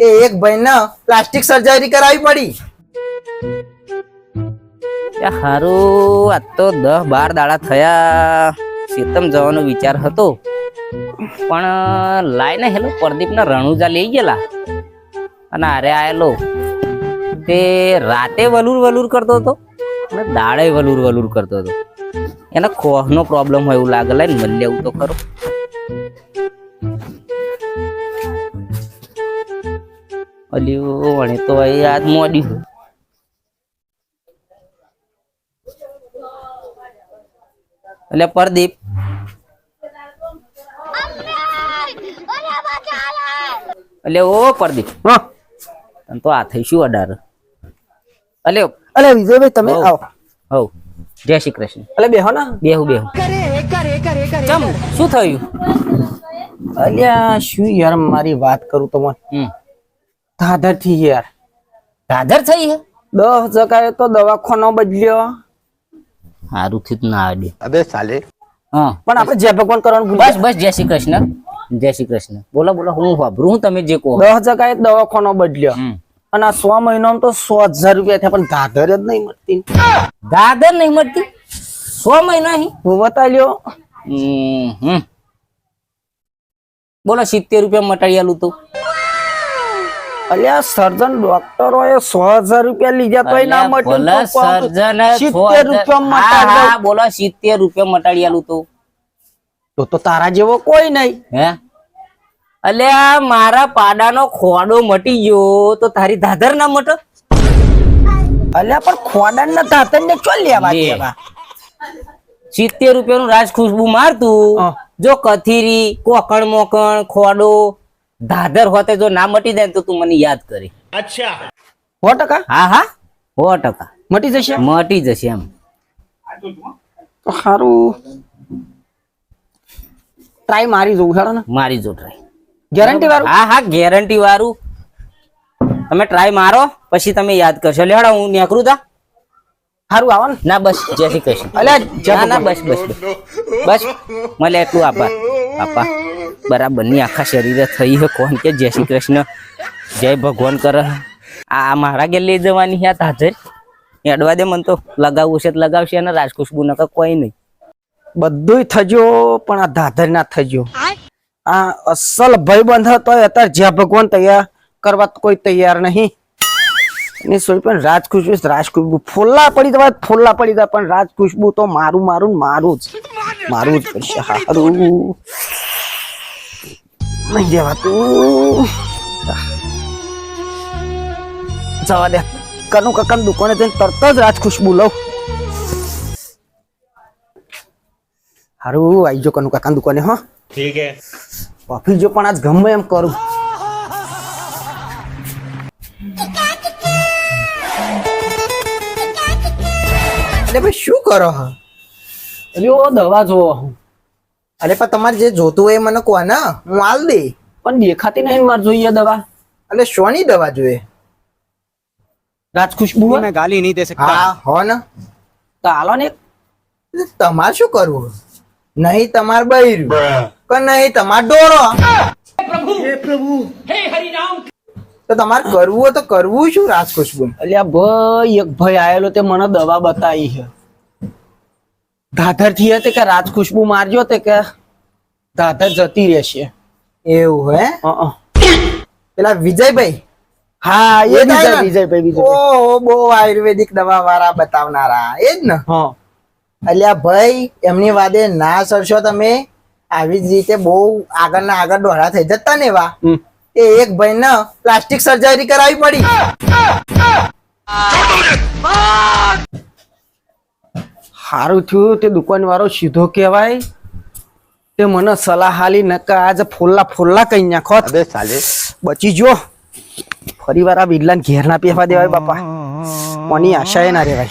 એ એક ભાઈને plastic surgery કરાવી પડી. હારું, આજ તો દસ બાર દાડા થયા. સીતમ જવાનો વિચાર હતો. પણ લાઈને હેલો પ્રદીપના રણુજા લઈ ગયેલા. અને આરે આયેલો. તે રાતે વલુર વલુર કરતો હતો અને દાડે વલુર વલુર કરતો હતો. એને ખોહનો પ્રોબ્લેમ હોય એવું લાગે, લાઈને મળી લેવું તો ખરો. અલ્યો વણે તો અહીં આજ મોડ્યું એટલે પરદીપ. એટલે ઓ પરદીપ. હા. તને તો આ થઈ શું અડાર. અલે અલે વિજયભાઈ તમે આવો. હવ. જય શ્રી કૃષ્ણ. અલે બેહો ના. બેહુ બેહુ. ચમ શું થયું? અલ્યા શું યાર મારી વાત કરું તમને દાદરથી યાર. ધાધર થઈ હે દસ જગાએ તો દવાખાનો બદલ્યો. સારું થી ના આડે. અબે સાલે. હા. પણ આપણે જય ભગવાન કરવાનું બસ બસ જય શ્રી કૃષ્ણ. જય શ્રી કૃષ્ણ. બોલો બોલો હું વાપરું હું તમે જે કહો. દસ જગાએ દવાખાનો બદલ્યો. અને આ સો મહિનામાં તો સો હજાર રૂપિયા થયા પણ ધાધર જ નહીં મળતી. ધાધર નહીં મળતી? સો મહિના હું હમ. બોલો સિત્તેર રૂપિયા મટાડી આલું તું. અલ્યા સર્જન ડોક્ટરો સો હજાર રૂપિયા લીધા તો ના અલ્યા, મટ્યું ભલા તો પણ સર્જને સિત્તેર સો હજાર- રૂપિયામાં હા, મટાડી હા, બોલો સિત્તેર રૂપિયા મટાડી આલું તું. તો તો તારા જેવો કોઈ નહીં. હે? અલ્યા મારા પાડાનો ખોડો મટી ગયો તો તારી દાદર ના મટે? અલ્યા પણ ખોડા ના ધાતન ને ચો લેવા. દેવા? સિત્તેર રૂપિયાનું રાજ ખુશ્બુ મારતું. જો કથીરી કોકણ મોકણ ખોડો દાદર હોતે જો ના મટી જાય તો તું મને યાદ કરી. સો ટકા? હા હા. સો ટકા. મટી જશે? મટી જશે એમ. તો સારું ટ્રાય મારી જોઉં હેડો ને. મારી જો ટ્રાય ગેરંટી વાળું? હા હા ગેરંટી વાળું. તમે ટ્રાય મારો પછી તમે યાદ કરશો. લેડો હું નીકળું તા. સારું આવો ને. ના બસ જય શ્રી કૃષ્ણ. અલ્યા ના ના બસ બસ બસ. બસ મળે એટલું આભાર. બાપા બરાબરની આખા શરીરે થઈ હે. કોણ કે? જય શ્રી કૃષ્ણ. જય ભગવાન કરે. આ મારા ઘેર લઈ જવાની છે આ તાજર એડવા દે મને તો લગાવવું છે તો લગાવશે અને રાજખુશબુ નકર કોઈ નહીં. બધુંય થજો પણ આ ધાધર ના થજો આ અસલ ભાઈબંધ હતો અત્યારે જ્યાં ભગવાન તૈયાર કરવા તો કોઈ તૈયાર નહીં. એની સોય પણ રાજ ખુશ્બુ રાજ ખુશ્બુ ફોલ્લા પડી દવા ફોલ્લા પડી જાય પણ રાજકુશ્બુ તો મારું મારું મારું જ. મારું જ પડશે. હારું. નહીં જવાતું જવા દે કનુ કકન દુકાને જઈને તરત જ રાજ ખુશબુ લઉં હારું આવી જો કનુ કાકા દુકાને હો ઠીક હે ઓફિસ જો પણ આજ ગમે એમ કરું એટલે ભાઈ શું કરો હા એટલે દવા જોવો હું અરે પણ તમારે જે જોતું હોય મને કહો ને? હું હાલ દે. પણ દેખાતી નહીં મારે જોઈએ દવા. એટલે શોની દવા જોઈએ? રાજ ખુશ્બુ મેં ગાલી નહીં દે શકતા. હા હો ને. તો હાલો ને તમારે શું કરવું? નહીં તમાર બૈરું. કે નહીં તમાર ડોરો. પ્રભુ હે પ્રભુ. હે હરિ તો તમારે કરવું હોય તો કરવું શું રાજ ખુશ્બુ અલ્યા ભાઈ એક ભાઈ આયેલો તે મને દવા બતાવી છે. ધાધરથી હતી કે રાજ ખુશ્બુ મારજો તે કે ધાધર જતી રહેશે. એવું હે. પેલા વિજયભાઈ? હા એ વિજય વિજયભાઈ વિજય ઓહો બહુ આયુર્વેદિક દવા વાળા બતાવનારા. એ જ ને. હા. એટલે ભાઈ એમની વાદે ના સરશો તમે. આવી જ રીતે બહુ આગળ ના આગળ દોડા થઈ જતા ને એવા. એ એક ભાઈ ને પ્લાસ્ટિક સર્જરી કરાવી પડી. સારું થયું તે દુકાનવાળો સીધો કહેવાય. તે મને સલાહ હાલી નકા આજે ફોલ્લા ફોલ્લા કઈ નાખો. અબે ચાલે બચી જો. ફરીવાર આ બિડલાને ઘેર ના પેફા દેવાય બાપા. મની આશા ના રહેવાય.